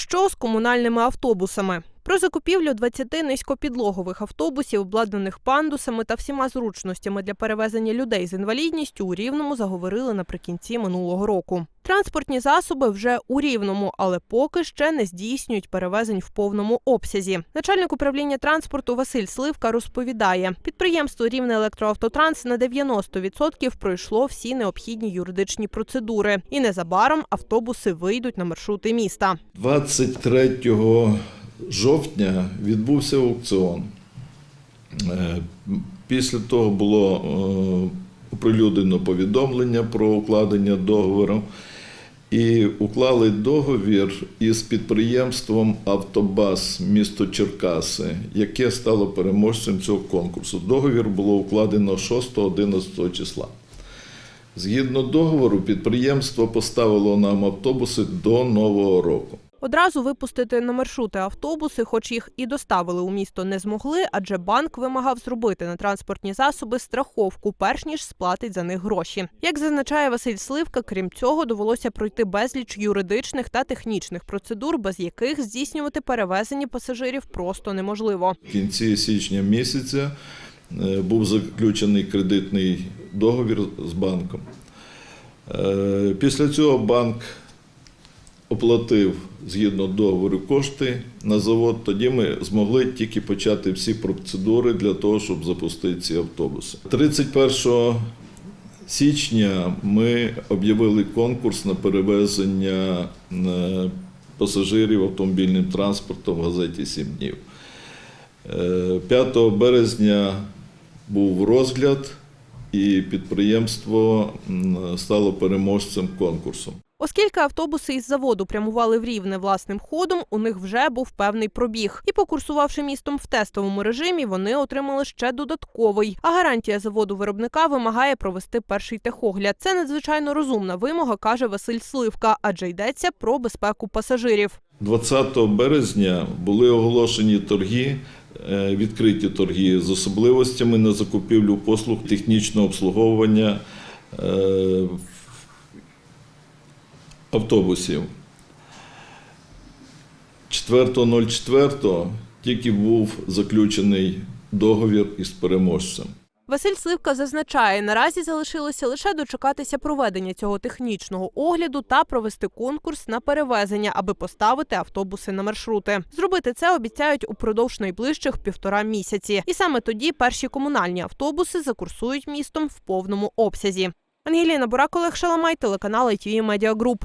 Що з комунальними автобусами? Про закупівлю 20 низькопідлогових автобусів, обладнаних пандусами та всіма зручностями для перевезення людей з інвалідністю у Рівному заговорили наприкінці минулого року. Транспортні засоби вже у Рівному, але поки ще не здійснюють перевезень в повному обсязі. Начальник управління транспорту Василь Сливка розповідає, підприємство Рівне електроавтотранс на 90% пройшло всі необхідні юридичні процедури, і незабаром автобуси вийдуть на маршрути міста. 23 жовтня відбувся аукціон. Е, Після того було е, оприлюднено повідомлення про укладення договору. І уклали договір із підприємством Автобас місто Черкаси, яке стало переможцем цього конкурсу. Договір було укладено 6-11 числа. Згідно договору, підприємство поставило нам автобуси до Нового року. Одразу випустити на маршрути автобуси, хоч їх і доставили у місто, не змогли, адже банк вимагав зробити на транспортні засоби страховку, перш ніж сплатить за них гроші. Як зазначає Василь Сливка, крім цього, довелося пройти безліч юридичних та технічних процедур, без яких здійснювати перевезення пасажирів просто неможливо. В кінці січня місяця е, був заключений кредитний договір з банком. Е, Після цього банк оплатив згідно договору кошти на завод. Тоді ми змогли тільки почати всі процедури для того, щоб запустити ці автобуси. 31 січня ми об'явили конкурс на перевезення е, пасажирів автомобільним транспортом в газеті «Сім днів. Е, 5 березня був розгляд, і підприємство стало переможцем конкурсу. Оскільки автобуси із заводу прямували в рівне власним ходом, у них вже був певний пробіг. І покурсувавши містом в тестовому режимі, вони отримали ще додатковий. А гарантія заводу виробника вимагає провести перший техогляд. Це надзвичайно розумна вимога, каже Василь Сливка, адже йдеться про безпеку пасажирів. 20 березня були оголошені торги, е, відкриті торги з особливостями на закупівлю послуг технічного обслуговування е, автобусів. 4.04 тільки був заключений договір із переможцем. Василь Сливка зазначає, наразі залишилося лише дочекатися проведення цього технічного огляду та провести конкурс на перевезення, аби поставити автобуси на маршрути. Зробити це обіцяють упродовж найближчих півтора місяці. І саме тоді перші комунальні автобуси закурсують містом в повному обсязі. Ангеліна Бурак, Олег Шаламай, телеканал ITV Media Group.